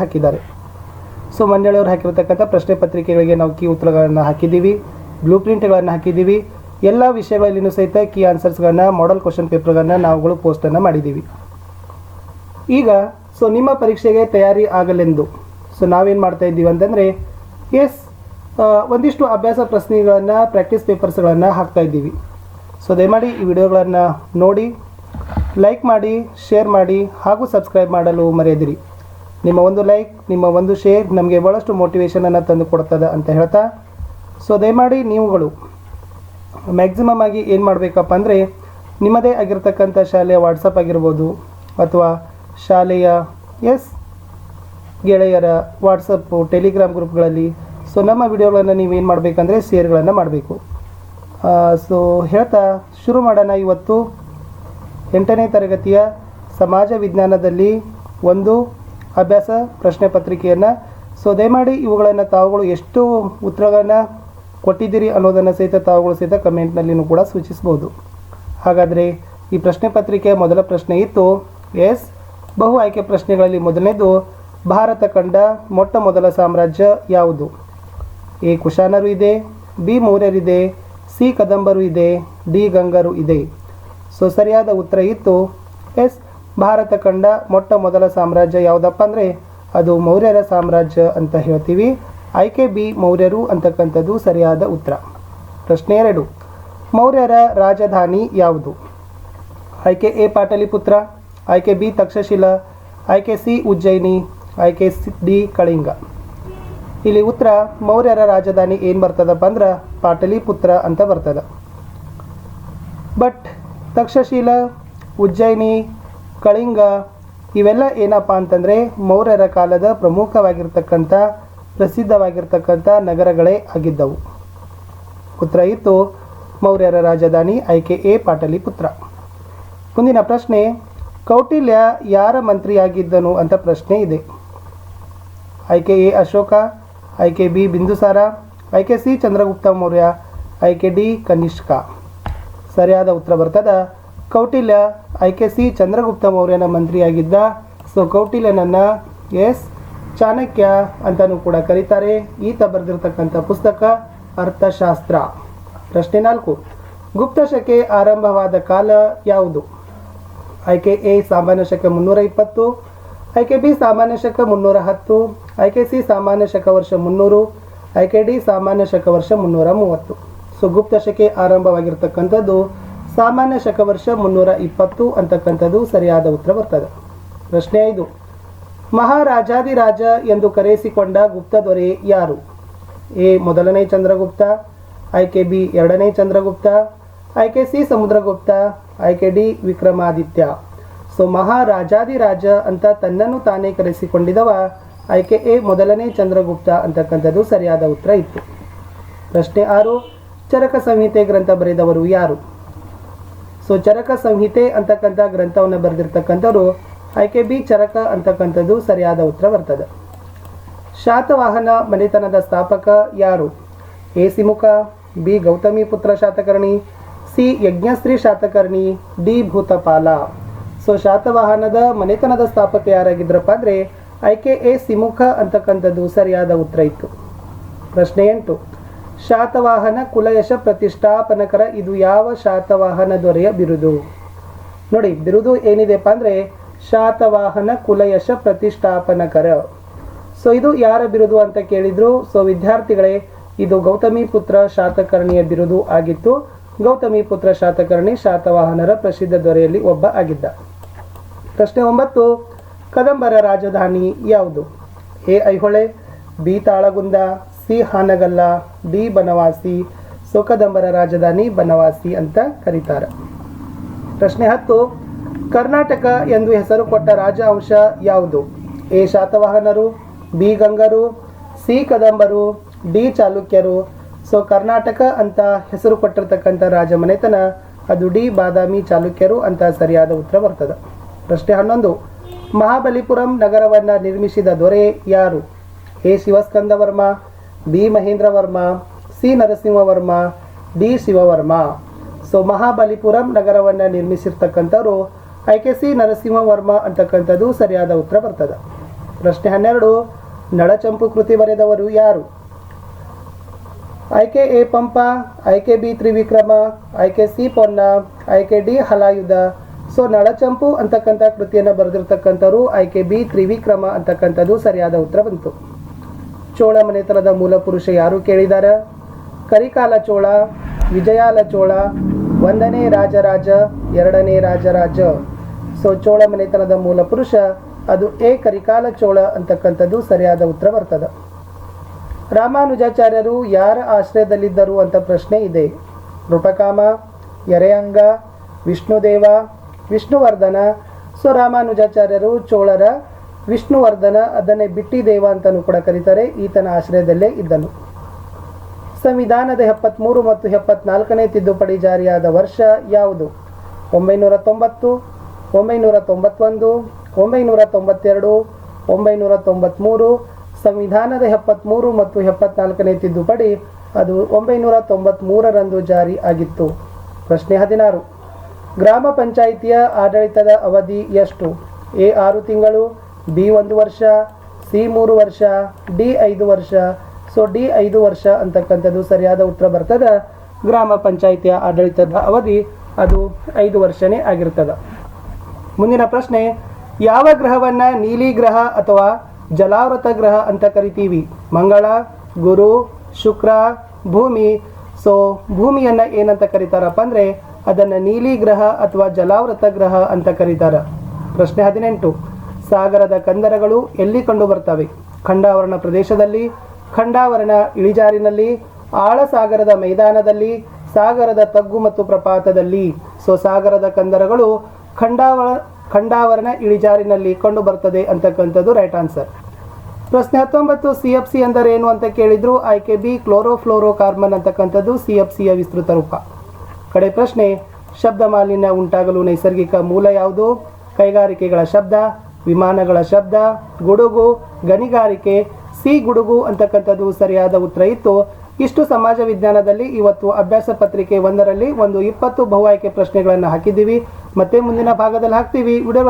ಹಾಕಿದ್ದಾರೆ. ಸೊ ಮಂಡಳಿಯವರು ಹಾಕಿರತಕ್ಕಂಥ ಪ್ರಶ್ನೆ ಪತ್ರಿಕೆಗಳಿಗೆ ನಾವು ಕೀ ಉತ್ತರಗಳನ್ನು ಹಾಕಿದ್ದೀವಿ ಬ್ಲೂ ಪ್ರಿಂಟ್ಗಳನ್ನು ಹಾಕಿದ್ದೀವಿ. ಎಲ್ಲ ವಿಷಯಗಳಲ್ಲಿನೂ ಸಹಿತ ಕೀ ಆನ್ಸರ್ಸ್ಗಳನ್ನ ಮಾಡೆಲ್ ಕ್ವಶನ್ ಪೇಪರ್ಗಳನ್ನು ನಾವುಗಳು ಪೋಸ್ಟನ್ನು ಮಾಡಿದ್ದೀವಿ. ಈಗ ಸೊ ನಿಮ್ಮ ಪರೀಕ್ಷೆಗೆ ತಯಾರಿ ಆಗಲೆಂದು. ಸೊ ನಾವೇನು ಮಾಡ್ತಾ ಇದ್ದೀವಿ ಅಂತಂದರೆ ಎಸ್ ಒಂದಿಷ್ಟು ಅಭ್ಯಾಸ ಪ್ರಶ್ನೆಗಳನ್ನು ಪ್ರಾಕ್ಟೀಸ್ ಪೇಪರ್ಸ್ಗಳನ್ನು ಹಾಕ್ತಾ ಇದ್ದೀವಿ. ಸೊ ದಯಮಾಡಿ ಈ ವಿಡಿಯೋಗಳನ್ನು ನೋಡಿ ಲೈಕ್ ಮಾಡಿ ಶೇರ್ ಮಾಡಿ, ಹಾಗೂ ಸಬ್ಸ್ಕ್ರೈಬ್ ಮಾಡಲು ಮರೆಯದಿರಿ. ನಿಮ್ಮ ಒಂದು ಲೈಕ್ ನಿಮ್ಮ ಒಂದು ಶೇರ್ ನಮಗೆ ಭಾಳಷ್ಟು ಮೋಟಿವೇಶನನ್ನು ತಂದು ಕೊಡ್ತದೆ ಅಂತ ಹೇಳ್ತಾ. ಸೊ ದಯಮಾಡಿ ನೀವುಗಳು ಮ್ಯಾಕ್ಸಿಮಮ್ ಆಗಿ ಏನು ಮಾಡಬೇಕಪ್ಪ ಅಂದರೆ ನಿಮ್ಮದೇ ಆಗಿರ್ತಕ್ಕಂಥ ಶಾಲೆಯ ವಾಟ್ಸಪ್ ಆಗಿರ್ಬೋದು ಅಥವಾ ಶಾಲೆಯ ಎಸ್ ಗೆಳೆಯರ ವಾಟ್ಸಪ್ಪು ಟೆಲಿಗ್ರಾಮ್ ಗ್ರೂಪ್ಗಳಲ್ಲಿ ಸೊ ನಮ್ಮ ವಿಡಿಯೋಗಳನ್ನು ನೀವು ಏನು ಮಾಡಬೇಕಂದ್ರೆ ಶೇರ್ಗಳನ್ನು ಮಾಡಬೇಕು. ಸೊ ಹೇಳ್ತಾ ಶುರು ಮಾಡೋಣ ಇವತ್ತು. ಎಂಟನೇ ತರಗತಿಯ ಸಮಾಜ ವಿಜ್ಞಾನದಲ್ಲಿ ಒಂದು ಅಭ್ಯಾಸ, ಪ್ರಶ್ನೆ ಪತ್ರಿಕೆಯನ್ನು. ಸೊ ದಯಮಾಡಿ ಇವುಗಳನ್ನು ತಾವುಗಳು ಎಷ್ಟು ಉತ್ತರಗಳನ್ನು ಕೊಟ್ಟಿದ್ದೀರಿ ಅನ್ನೋದನ್ನು ಸಹಿತ ತಾವುಗಳು ಸಹಿತ ಕಮೆಂಟ್ನಲ್ಲಿನೂ ಕೂಡ ಸೂಚಿಸ್ಬೋದು. ಹಾಗಾದರೆ ಈ ಪ್ರಶ್ನೆ ಪತ್ರಿಕೆಯ ಮೊದಲ ಪ್ರಶ್ನೆ ಇತ್ತು. ಎಸ್ ಬಹು ಆಯ್ಕೆ ಪ್ರಶ್ನೆಗಳಲ್ಲಿ ಮೊದಲನೇದು, ಭಾರತ ಕಂಡ ಮೊಟ್ಟ ಮೊದಲ ಸಾಮ್ರಾಜ್ಯ ಯಾವುದು? ಎ, ಕುಶಾನರು ಇದೆ, ಬಿ ಮೌರ್ಯರಿದೆ ಸಿ, ಕದಂಬರು ಇದೆ, ಡಿ, ಗಂಗರು ಇದೆ. ಸೊ ಸರಿಯಾದ ಉತ್ತರ ಇತ್ತು. ಎಸ್ ಭಾರತ ಕಂಡ ಮೊಟ್ಟ ಮೊದಲ ಸಾಮ್ರಾಜ್ಯ ಯಾವುದಪ್ಪ ಅಂದರೆ ಅದು ಮೌರ್ಯರ ಸಾಮ್ರಾಜ್ಯ ಅಂತ ಹೇಳ್ತೀವಿ. ಆಯ್ಕೆ ಬಿ ಮೌರ್ಯರು ಅಂತಕ್ಕಂಥದ್ದು ಸರಿಯಾದ ಉತ್ತರ. ಪ್ರಶ್ನೆ ಎರಡು, ಮೌರ್ಯರ ರಾಜಧಾನಿ ಯಾವುದು? ಆಯ್ಕೆ ಎ ಪಾಟಲಿಪುತ್ರ, ಆಯ್ಕೆ ಬಿ ತಕ್ಷಶಿಲಾ, ಆಯ್ಕೆ ಸಿ ಉಜ್ಜಯಿನಿ, ಆಯ್ಕೆ ಸಿ ಡಿ ಕಳಿಂಗ. ಇಲ್ಲಿ ಉತ್ತರ, ಮೌರ್ಯರ ರಾಜಧಾನಿ ಏನು ಬರ್ತದಪ್ಪ ಅಂದ್ರೆ ಪಾಟಲಿಪುತ್ರ ಅಂತ ಬರ್ತದ. ಬಟ್ ತಕ್ಷಶಿಲಾ, ಉಜ್ಜಯಿನಿ ಕಳಿಂಗ. ಇವೆಲ್ಲ ಏನಪ್ಪ ಅಂತಂದರೆ ಮೌರ್ಯರ ಕಾಲದ ಪ್ರಮುಖವಾಗಿರ್ತಕ್ಕಂಥ, ಪ್ರಸಿದ್ಧವಾಗಿರ್ತಕ್ಕಂಥ ನಗರಗಳೇ ಆಗಿದ್ದವು. ಉತ್ತರ ಇತ್ತು ಮೌರ್ಯರ ರಾಜಧಾನಿ ಆಯ್ಕೆ ಎ ಪಾಟಲಿಪುತ್ರ. ಮುಂದಿನ ಪ್ರಶ್ನೆ, ಕೌಟಿಲ್ಯ ಯಾರ ಮಂತ್ರಿಯಾಗಿದ್ದನು ಅಂತ ಪ್ರಶ್ನೆ ಇದೆ. ಆಯ್ಕೆ ಎ ಅಶೋಕ ಆಯ್ಕೆ ಬಿ ಬಿಂದುಸಾರ ಆಯ್ಕೆ ಸಿ ಚಂದ್ರಗುಪ್ತ ಮೌರ್ಯ ಆಯ್ಕೆ ಡಿ ಕನಿಷ್ಕ. ಸರಿಯಾದ ಉತ್ತರ ಬರ್ತದ? ಕೌಟಿಲ್ಯ ಕೆ ಸಿ ಚಂದ್ರಗುಪ್ತ ಮೌರ್ಯನ ಮಂತ್ರಿಯಾಗಿದ್ದ. ಸೊ ಕೌಟಿಲ್ಯನನ್ನು ಎಸ್ ಚಾಣಕ್ಯ ಅಂತಲೂ ಕೂಡ ಕರೀತಾರೆ. ಈತ ಬರೆದಿರ್ತಕ್ಕಂಥ ಪುಸ್ತಕ ಅರ್ಥಶಾಸ್ತ್ರ. ಪ್ರಶ್ನೆ ನಾಲ್ಕು. ಗುಪ್ತ ಶಕೆ ಆರಂಭವಾದ ಕಾಲ ಯಾವುದು? ಆಯ್ಕೆ ಎ ಸಾಮಾನ್ಯ ಶಕ ಮುನ್ನೂರ ಇಪ್ಪತ್ತು ಆಯ್ಕೆ ಬಿ ಸಾಮಾನ್ಯ ಶಕ ಮುನ್ನೂರ ಹತ್ತು ಆಯ್ಕೆ ಸಿ ಸಾಮಾನ್ಯ ಶಕ ವರ್ಷ ಮುನ್ನೂರು ಆಯ್ಕೆ ಡಿ ಸಾಮಾನ್ಯ ಶಕ ವರ್ಷ ಮುನ್ನೂರ ಮೂವತ್ತು. ಸೊ ಗುಪ್ತ ಶಕೆ ಆರಂಭವಾಗಿರ್ತಕ್ಕಂಥದ್ದು ಸಾಮಾನ್ಯ ಶಕ ವರ್ಷ ಮುನ್ನೂರ ಇಪ್ಪತ್ತು ಅಂತಕ್ಕಂಥದ್ದು ಸರಿಯಾದ ಉತ್ತರ ಬರ್ತದೆ. ಪ್ರಶ್ನೆ ಐದು. ಮಹಾರಾಜಾದಿರಾಜ ಎಂದು ಕರೆಯಿಸಿಕೊಂಡ ಗುಪ್ತ ದೊರೆ ಯಾರು? ಎ. ಮೊದಲನೇ ಚಂದ್ರಗುಪ್ತ ಆಯ್ಕೆ ಬಿ. ಎರಡನೇ ಚಂದ್ರಗುಪ್ತ ಆಯ್ಕೆ ಸಿ. ಸಮುದ್ರಗುಪ್ತ ಆಯ್ಕೆ ಡಿ. ವಿಕ್ರಮಾದಿತ್ಯ. ಸೊ ಮಹಾರಾಜಾದಿರಾಜ ಅಂತ ತನ್ನನ್ನು ತಾನೇ ಕರೆಸಿಕೊಂಡಿದವ ಆಯ್ಕೆ ಎ. ಮೊದಲನೇ ಚಂದ್ರಗುಪ್ತ ಅಂತಕ್ಕಂಥದ್ದು ಸರಿಯಾದ ಉತ್ತರ ಇತ್ತು. ಪ್ರಶ್ನೆ ಆರು. ಚರಕ ಸಂಹಿತೆ ಗ್ರಂಥ ಬರೆದವರು ಯಾರು? ಸೊ ಚರಕ ಸಂಹಿತೆ ಅಂತಕ್ಕಂಥ ಗ್ರಂಥವನ್ನು ಬರೆದಿರ್ತಕ್ಕಂಥವ್ರು ಆಯ್ಕೆ ಬಿ ಚರಕ ಅಂತಕ್ಕಂಥದ್ದು ಸರಿಯಾದ ಉತ್ತರ ಬರ್ತದೆ. ಶಾತವಾಹನ ಮನೆತನದ ಸ್ಥಾಪಕ ಯಾರು? A Simukha B Gautamiputra Satakarni, C Yajnashri Satakarni, D Bhutapala. So ಶಾತವಾಹನದ ಮನೆತನದ ಸ್ಥಾಪಕ ಯಾರಾಗಿದ್ರಪ್ಪ ಅಂದರೆ ಆಯ್ಕೆ ಎ ಸಿಮುಖ ಅಂತಕ್ಕಂಥದ್ದು ಸರಿಯಾದ ಉತ್ತರ ಇತ್ತು. ಪ್ರಶ್ನೆ ಎಂಟು. ಶಾತವಾಹನ ಕುಲಯಶ ಪ್ರತಿಷ್ಠಾಪನಕರ ಇದು ಯಾವ ಶಾತವಾಹನ ದೊರೆಯ ಬಿರುದು? ನೋಡಿ, ಬಿರುದು ಏನಿದೆಪ್ಪ ಅಂದರೆ ಶಾತವಾಹನ ಕುಲಯಶ ಪ್ರತಿಷ್ಠಾಪನಕರ. ಸೊ ಇದು ಯಾರ ಬಿರುದು ಅಂತ ಕೇಳಿದ್ರು? ಸೊ ವಿದ್ಯಾರ್ಥಿಗಳೇ, ಇದು ಗೌತಮಿ ಪುತ್ರ ಶಾತಕರ್ಣಿಯ ಬಿರುದು ಆಗಿತ್ತು. ಗೌತಮಿ ಪುತ್ರ ಶಾತಕರ್ಣಿ ಶಾತವಾಹನರ ಪ್ರಸಿದ್ಧ ದೊರೆಯಲ್ಲಿ ಒಬ್ಬ ಆಗಿದ್ದ. ಪ್ರಶ್ನೆ ಒಂಬತ್ತು, ಕದಂಬರ ರಾಜಧಾನಿ ಯಾವುದು? A Aihole, B Talagunda C Hangal, D Banavasi so ಕದಂಬರ ರಾಜಧಾನಿ ಬನವಾಸಿ ಅಂತ ಕರೀತಾರೆ. ಪ್ರಶ್ನೆ ಹತ್ತು, ಕರ್ನಾಟಕ ಎಂದು ಹೆಸರು ಕೊಟ್ಟ ರಾಜವಂಶ ಯಾವುದು? ಎ ಶಾತವಾಹನರು, ಬಿ ಗಂಗರು, ಸಿ ಕದಂಬರು, ಡಿ ಚಾಲುಕ್ಯರು. ಸೊ ಕರ್ನಾಟಕ ಅಂತ ಹೆಸರು ಕೊಟ್ಟಿರ್ತಕ್ಕಂಥ ರಾಜ ಮನೆತನ ಅದು ಡಿ ಬಾದಾಮಿ ಚಾಲುಕ್ಯರು ಅಂತ ಸರಿಯಾದ ಉತ್ತರ ಬರ್ತದೆ. ಪ್ರಶ್ನೆ ಹನ್ನೊಂದು, ಮಹಾಬಲಿಪುರಂ ನಗರವನ್ನು ನಿರ್ಮಿಸಿದ ದೊರೆ ಯಾರು? A Shivaskandavarma B Mahendravarma, C Narasimhavarma, D Shivavarma. So Mahabalipuram ನಗರವನ್ನು ನಿರ್ಮಿಸಿರ್ತಕ್ಕಂಥವ್ರು ಆಯ್ಕೆ ಸಿ ನರಸಿಂಹವರ್ಮ ಅಂತಕ್ಕಂಥದ್ದು ಸರಿಯಾದ ಉತ್ತರ ಬರ್ತದೆ. ಪ್ರಶ್ನೆ ಹನ್ನೆರಡು ನಳಚಂಪು ಕೃತಿ ಬರೆದವರು ಯಾರು? ಆಯ್ಕೆ ಎ ಪಂಪ ಆಯ್ಕೆ ಬಿ ತ್ರಿವಿಕ್ರಮ ಆಯ್ಕೆ ಸಿ ಪೊನ್ನ ಆಯ್ಕೆ ಡಿ ಹಲಾಯುಧ. ಸೊ ನಳಚಂಪು ಅಂತಕ್ಕಂಥ ಕೃತಿಯನ್ನು ಬರೆದಿರ್ತಕ್ಕಂಥವ್ರು ಆಯ್ಕೆ ಬಿ ತ್ರಿವಿಕ್ರಮ ಅಂತಕ್ಕಂಥದ್ದು ಸರಿಯಾದ ಉತ್ತರ ಬಂತು. ಚೋಳ ಮನೆತನದ ಮೂಲ ಪುರುಷ ಯಾರು ಕೇಳಿದಾರ? ಕರಿಕಾಲ ಚೋಳ, ವಿಜಯಾಲ ಚೋಳ, ಒಂದನೇ ರಾಜರಾಜ, ಎರಡನೇ ರಾಜರಾಜ. ಸೊ ಚೋಳ ಮನೆತನದ ಮೂಲ ಪುರುಷ, ಅದು ಎ ಕರಿಕಾಲ ಚೋಳ ಅಂತಕ್ಕಂಥದ್ದು ಸರಿಯಾದ ಉತ್ತರ ಬರ್ತದೆ. ರಾಮಾನುಜಾಚಾರ್ಯರು ಯಾರ ಆಶ್ರಯದಲ್ಲಿದ್ದರು ಅಂತ ಪ್ರಶ್ನೆ ಇದೆ. ನೃಪಕಾಮ ಎರೆಯಂಗ, ವಿಷ್ಣುದೇವ, ವಿಷ್ಣುವರ್ಧನ. ಸೊ ರಾಮಾನುಜಾಚಾರ್ಯರು ಚೋಳರ ವಿಷ್ಣುವರ್ಧನ ಅದನ್ನೇ ಬಿಟ್ಟಿ ದೇವ ಅಂತಲೂ ಕೂಡ ಕರೀತಾರೆ. ಈತನ ಆಶ್ರಯದಲ್ಲೇ ಇದ್ದನು. ಸಂವಿಧಾನದ ಎಪ್ಪತ್ತ್ಮೂರು ಮತ್ತು ಎಪ್ಪತ್ನಾಲ್ಕನೇ ತಿದ್ದುಪಡಿ ಜಾರಿಯಾದ ವರ್ಷ ಯಾವುದು? ಒಂಬೈನೂರ ತೊಂಬತ್ತು ಒಂಬೈನೂರ ತೊಂಬತ್ತೊಂದು ಒಂಬೈನೂರ ತೊಂಬತ್ತೆರಡು ಒಂಬೈನೂರ ತೊಂಬತ್ತ್ಮೂರು ಸಂವಿಧಾನದ ಎಪ್ಪತ್ತ್ಮೂರು ಮತ್ತು ಎಪ್ಪತ್ನಾಲ್ಕನೇ ತಿದ್ದುಪಡಿ ಅದು ಒಂಬೈನೂರ ತೊಂಬತ್ತ್ಮೂರರಂದು ಜಾರಿ ಆಗಿತ್ತು. ಪ್ರಶ್ನೆ ಹದಿನಾರು. ಗ್ರಾಮ ಪಂಚಾಯಿತಿಯ ಆಡಳಿತದ ಅವಧಿ ಎಷ್ಟು? ಎ ಆರು ತಿಂಗಳು ಬಿ ಒಂದು ವರ್ಷ, ಸಿ ಮೂರು ವರ್ಷ, ಡಿ ಐದು ವರ್ಷ. ಸೊ ಡಿ ಐದು ವರ್ಷ ಅಂತಕ್ಕಂಥದ್ದು ಸರಿಯಾದ ಉತ್ತರ ಬರ್ತದೆ. ಗ್ರಾಮ ಪಂಚಾಯಿತಿಯ ಆಡಳಿತದ ಅವಧಿ ಅದು ಐದು ವರ್ಷನೇ ಆಗಿರ್ತದೆ. ಮುಂದಿನ ಪ್ರಶ್ನೆ, ಯಾವ ಗ್ರಹವನ್ನ ನೀಲಿ ಗ್ರಹ ಅಥವಾ ಜಲಾವೃತ ಗ್ರಹ ಅಂತ ಕರಿತೀವಿ? ಮಂಗಳ, ಗುರು, ಶುಕ್ರ, ಭೂಮಿ. ಸೊ ಭೂಮಿಯನ್ನ ಏನಂತ ಕರೀತಾರಪ್ಪ ಅಂದ್ರೆ, ಅದನ್ನ ನೀಲಿ ಗ್ರಹ ಅಥವಾ ಜಲಾವೃತ ಗ್ರಹ ಅಂತ ಕರೀತಾರ. ಪ್ರಶ್ನೆ ಹದಿನೆಂಟು ಸಾಗರದ ಕಂದರಗಳು ಎಲ್ಲಿ ಕಂಡುಬರ್ತವೆ ಖಂಡಾವರಣ ಪ್ರದೇಶದಲ್ಲಿ, ಖಂಡಾವರಣ ಇಳಿಜಾರಿನಲ್ಲಿ, ಆಳಸಾಗರದ ಮೈದಾನದಲ್ಲಿ, ಸಾಗರದ ತಗ್ಗು ಮತ್ತು ಪ್ರಪಾತದಲ್ಲಿ. ಸೊ ಸಾಗರದ ಕಂದರಗಳು ಖಂಡಾವರ, ಖಂಡಾವರಣ ಇಳಿಜಾರಿನಲ್ಲಿ ಕಂಡು ಬರ್ತದೆ ಅಂತಕ್ಕಂಥದ್ದು ರೈಟ್ ಆನ್ಸರ್ ಪ್ರಶ್ನೆ ಹತ್ತೊಂಬತ್ತು ಸಿ ಎಫ್ ಸಿ ಅಂದರೆ ಏನು ಅಂತ ಕೇಳಿದ್ರು? ಆಯ್ಕೆ ಬಿ ಕ್ಲೋರೋಫ್ಲೋರೋ ಕಾರ್ಬನ್ ಅಂತಕ್ಕಂಥದ್ದು ಸಿ ಎಫ್ ಸಿಯ ವಿಸ್ತೃತ ರೂಪ. ಕಡೆ ಪ್ರಶ್ನೆ, ಶಬ್ದ ಮಾಲಿನ್ಯ ಉಂಟಾಗಲು ನೈಸರ್ಗಿಕ ಮೂಲ ಯಾವುದು? ಕೈಗಾರಿಕೆಗಳ ಶಬ್ದ ವಿಮಾನಗಳ ಶಬ್ದ, ಗುಡುಗು, ಗಣಿಗಾರಿಕೆ, ಸಿ ಗುಡುಗು ಅಂತಕ್ಕಂಥದ್ದು ಸರಿಯಾದ ಉತ್ತರ ಇತ್ತು. ಇಷ್ಟು ಸಮಾಜ ವಿಜ್ಞಾನದಲ್ಲಿ ಇವತ್ತು ಅಭ್ಯಾಸ ಪತ್ರಿಕೆ ಒಂದರಲ್ಲಿ ಒಂದು ಇಪ್ಪತ್ತು ಬಹು ಆಯ್ಕೆ ಪ್ರಶ್ನೆಗಳನ್ನು ಹಾಕಿದ್ದೀವಿ. ಮತ್ತೆ ಮುಂದಿನ ಭಾಗದಲ್ಲಿ ಹಾಕ್ತೀವಿ. ವಿಡಿಯೋ